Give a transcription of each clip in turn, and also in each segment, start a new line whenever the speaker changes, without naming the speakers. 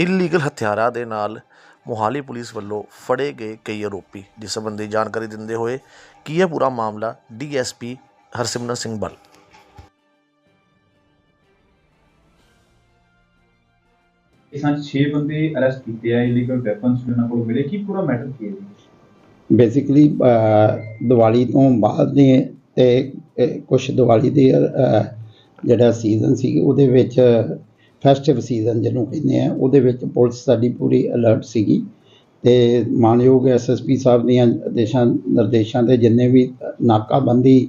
Illegal ਹਥਿਆਰਾਂ ਦੇ ਨਾਲ ਮੋਹਾਲੀ ਪੁਲਿਸ ਵੱਲੋਂ ਫੜੇ ਗਏ ਕਈ ਆਰੋਪੀ ਜਿਸ ਸੰਬੰਧੀ ਜਾਣਕਾਰੀ ਦਿੰਦੇ ਹੋਏ ਕੀ ਹੈ ਪੂਰਾ ਮਾਮਲਾ ਡੀਐਸਪੀ ਹਰਸਿਮਰਨ ਸਿੰਘ ਬਲ
ਇਸਾਂ 'ਚ 6 ਬੰਦੇ ਅਰੈਸਟ ਕੀਤੇ ਆ ਇਲੀਗਲ ਵੈਪਨਸ ਉਹਨਾਂ ਕੋਲ ਮਿਲੇ। ਕੀ ਪੂਰਾ ਮੈਟਰ ਕੀ ਹੈ
ਬੇਸਿਕਲੀ ਦੀਵਾਲੀ ਤੋਂ ਬਾਅਦ ਦੇ ਤੇ ਕੁਝ ਦੀਵਾਲੀ ਦੇ ਜਿਹੜਾ ਸੀਜ਼ਨ ਸੀ ਉਹਦੇ ਵਿੱਚ ਫੈਸਟਿਵ ਸੀਜ਼ਨ ਜਿਹਨੂੰ ਕਹਿੰਦੇ ਆ ਉਹਦੇ ਵਿੱਚ ਪੁਲਿਸ ਸਾਡੀ ਪੂਰੀ ਅਲਰਟ ਸੀਗੀ ਤੇ ਮਾਨਯੋਗ ਐਸਐਸਪੀ ਸਾਹਿਬ ਦੀਆਂ ਆਦੇਸ਼ਾਂ ਨਿਰਦੇਸ਼ਾਂ ਤੇ ਜਿੰਨੇ ਵੀ ਨਾਕਾਬੰਦੀ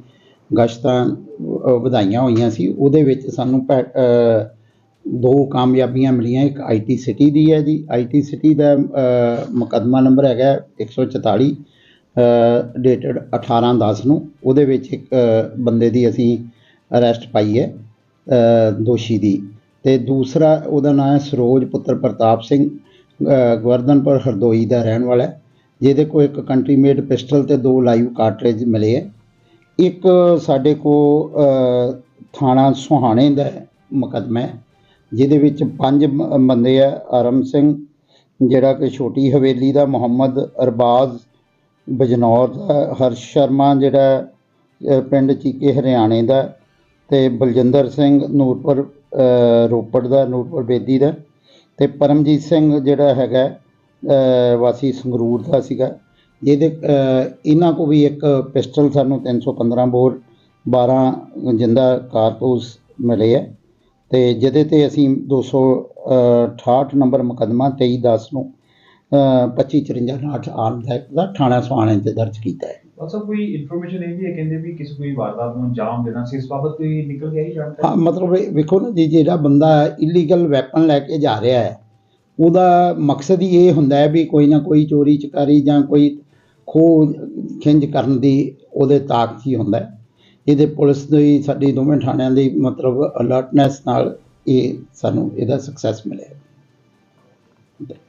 ਗਸ਼ਤਾਂ ਵਧਾਈਆਂ ਹੋਈਆਂ ਸੀ ਉਹਦੇ ਵਿੱਚ ਸਾਨੂੰ ਪੈ- ਦੋ ਕਾਮਯਾਬੀਆਂ ਮਿਲੀਆਂ ਇੱਕ ਆਈਟੀ ਸਿਟੀ ਦੀ ਹੈ ਜੀ ਆਈਟੀ ਸਿਟੀ ਦਾ ਅਹ, ਮੁਕੱਦਮਾ ਨੰਬਰ ਹੈਗਾ 144 ਡੇਟਡ 18/10 ਨੂੰ ਉਹਦੇ ਵਿੱਚ ਇੱਕ ਬੰਦੇ ਦੀ ਅਸੀਂ ਅਰੈਸਟ ਪਾਈ ਹੈ ਦੋਸ਼ੀ ਦੀ। ਤੇ ਦੂਸਰਾ ਉਹਦਾ ਨਾਮ ਹੈ ਸਰੋਜ ਪੁੱਤਰ ਪ੍ਰਤਾਪ ਸਿੰਘ ਗਵਰਧਨਪੁਰ ਹਰਦੋਈ ਦਾ ਰਹਿਣ ਵਾਲਾ ਹੈ, ਜਿਹਦੇ ਕੋਲ ਇੱਕ ਕੰਟਰੀ ਮੇਡ ਪਿਸਟਲ ਤੇ ਦੋ ਲਾਈਵ ਕਾਰਟ੍ਰਿਜ ਮਿਲੇ ਹੈ। ਇੱਕ ਸਾਡੇ ਕੋ ਥਾਣਾ ਸੁਹਾਣੇ ਦਾ ਮੁਕੱਦਮਾ ਹੈ, ਜਿਹਦੇ ਵਿੱਚ ਪੰਜ ਬੰਦੇ ਆ, ਅਰਮ ਸਿੰਘ, ਜਿਹੜਾ ਕਿ ਛੋਟੀ ਹਵੇਲੀ ਦਾ ਮੁਹੰਮਦ, ਅਰਬਾਜ਼, ਬਜਨੌਰ ਦਾ, ਹਰਸ਼ ਸ਼ਰਮਾ ਜਿਹੜਾ ਪਿੰਡ ਚੀਕੇ ਹਰਿਆਣੇ ਦਾ, ਤੇ ਬਲਜਿੰਦਰ ਸਿੰਘ, ਨੂਰਪੁਰ ਰੋਪੜ ਦਾ ਨੂਰਪੁਰ ਬੇਦੀ ਦਾ ਤੇ ਪਰਮਜੀਤ ਸਿੰਘ ਜਿਹੜਾ ਹੈਗਾ ਵਾਸੀ ਸੰਗਰੂਰ ਦਾ ਸੀਗਾ। ਜਿਹਦੇ ਇਹਨਾਂ ਕੋ ਵੀ ਇੱਕ ਪਿਸਟਲ ਸਾਨੂੰ 315 ਬੋਰ 12 ਜਿੰਦਾ ਕਾਰਤੂਸ ਮਿਲੇ ਹੈ ਤੇ ਜਿਹਦੇ ਤੇ ਅਸੀਂ 268 ਨੰਬਰ ਮੁਕੱਦਮਾ 23 10 ਨੂੰ ਅਹ, 25 54 ਆਰਮ ਦਾ ਦਾ ਥਾਣਾ ਸੁਹਾਣੇ 'ਚ ਦਰਜ ਕੀਤਾ ਹੈ।
ਅੱਛਾ ਕੋਈ ਇਨਫੋਰਮੇਸ਼ਨ ਇਹ ਵੀ ਹੈ? ਕਹਿੰਦੇ ਵੀ ਕਿਸੇ ਕੋਈ ਵਾਰਦਾਤ ਨੂੰ ਅੰਜਾਮ ਦੇਣਾ ਸੀ ਇਸ ਬਾਬਤ ਕੋਈ ਨਿਕਲ ਗਿਆ ਹੀ
ਹਾਂ
ਜਾਣਕਾਰੀ
ਮਤਲਬ ਇਹ ਵੇਖੋ ਨਾ ਜੀ ਜਿਹੜਾ ਬੰਦਾ ਇਲੀਗਲ ਵੈਪਨ ਲੈ ਕੇ ਜਾ ਰਿਹਾ ਹੈ ਉਹਦਾ ਮਕਸਦ ਹੀ ਇਹ ਹੁੰਦਾ ਹੈ ਵੀ ਕੋਈ ਨਾ ਕੋਈ ਚੋਰੀ ਚਕਾਰੀ ਜਾਂ ਕੋਈ ਖੋਹ ਖਿੰਝ ਕਰਨ ਦੀ ਉਹਦੇ ਤਾਕਤ ਹੀ ਹੁੰਦਾ ਹੈ। ਇਹਦੇ ਪੁਲਿਸ ਦੀ ਸਾਡੀ ਦੋਵੇਂ ਥਾਣਿਆਂ ਦੀ ਮਤਲਬ ਅਲਰਟਨੈਸ ਨਾਲ ਇਹ ਸਾਨੂੰ ਇਹਦਾ ਸਕਸੈਸ ਮਿਲਿਆ।
ਹੈ